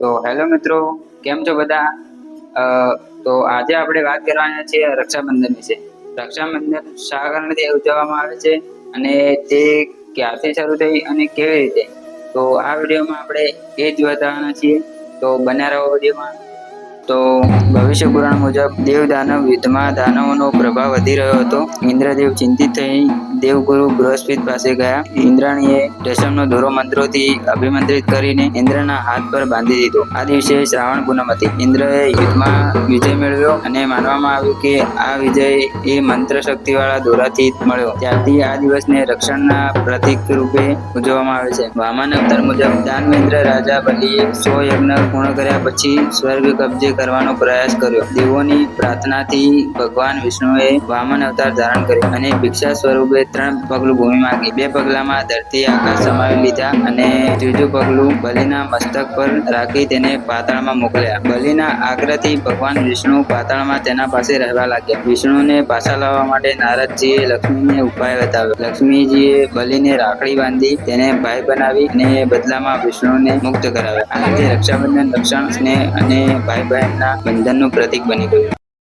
તો હેલો મિત્રો, કેમ છો બધા? તો આજે આપણે વાત કરવાના છીએ રક્ષાબંધન વિશે. રક્ષાબંધન શા તે ઉજવવામાં આવે છે અને તે ક્યારથી શરૂ થઈ અને કેવી રીતે? તો આ વિડીયોમાં આપણે એ જ બતાવવાના છીએ. તો બન્યા રહો વિડીયોમાં તો ભવિષ્ય પુરાણ મુજબ દેવ દાનવ યુદ્ધમાં દાનવોનો પ્રભાવ વધી રહ્યો હતો. ઇન્દ્રદેવ ચિંતિત થઈ દેવગુરુ બૃહસ્પતિ પાસે ગયા. ઇન્દ્રાણીએ રેશમનો દોરો મંત્રોથી અભિમંત્રિત કરીને ઇન્દ્રના હાથ પર બાંધી દીધો. આ દિવસે શ્રાવણ પૂનમ હતી ઇન્દ્રએ યુદ્ધમાં વિજય મેળવ્યો અને માનવામાં આવ્યું કે આ વિજય એ મંત્ર શક્તિવાળા દોરાથી મળ્યો. ત્યારથી આ દિવસને રક્ષણના પ્રતીક રૂપે ઉજવવામાં આવે છે. વામન અવતાર મુજબ દાનવેન્દ્ર રાજા બલીએ સો યજ્ઞ પૂર્ણ કર્યા પછી સ્વર્ગ કબજે કરવાનો પ્રયાસ કર્યો. દેવોની પ્રાર્થનાથી ભગવાન વિષ્ણુએ વામન અવતાર ધારણ કર્યો અને ભિક્ષા સ્વરૂપે ત્રણ પગલું ભૂમિ માંગી. બે પગલામાં ધરતી આકાશ સમાવી લીધા અને ત્રીજું પગલું બલિના મસ્તક પર રાખી તેને પાતાળમાં મોકલ્યા. બલિના આગ્રહથી ભગવાન વિષ્ણુ પાતાળમાં તેના પાસે રહેવા લાગ્યા. વિષ્ણુને પાછા લાવવા માટે નારદજીએ લક્ષ્મીને ઉપાય બતાવ્યો. લક્ષ્મીજીએ બલિને રાખડી બાંધી તેને ભાઈ બનાવી અને બદલામાં વિષ્ણુને મુક્ત કરાવ્યા. રીતે રક્ષાબંધન રક્ષણ સ્નેહ અને ભાઈ બહેનના બંધનનું પ્રતીક બની ગયું.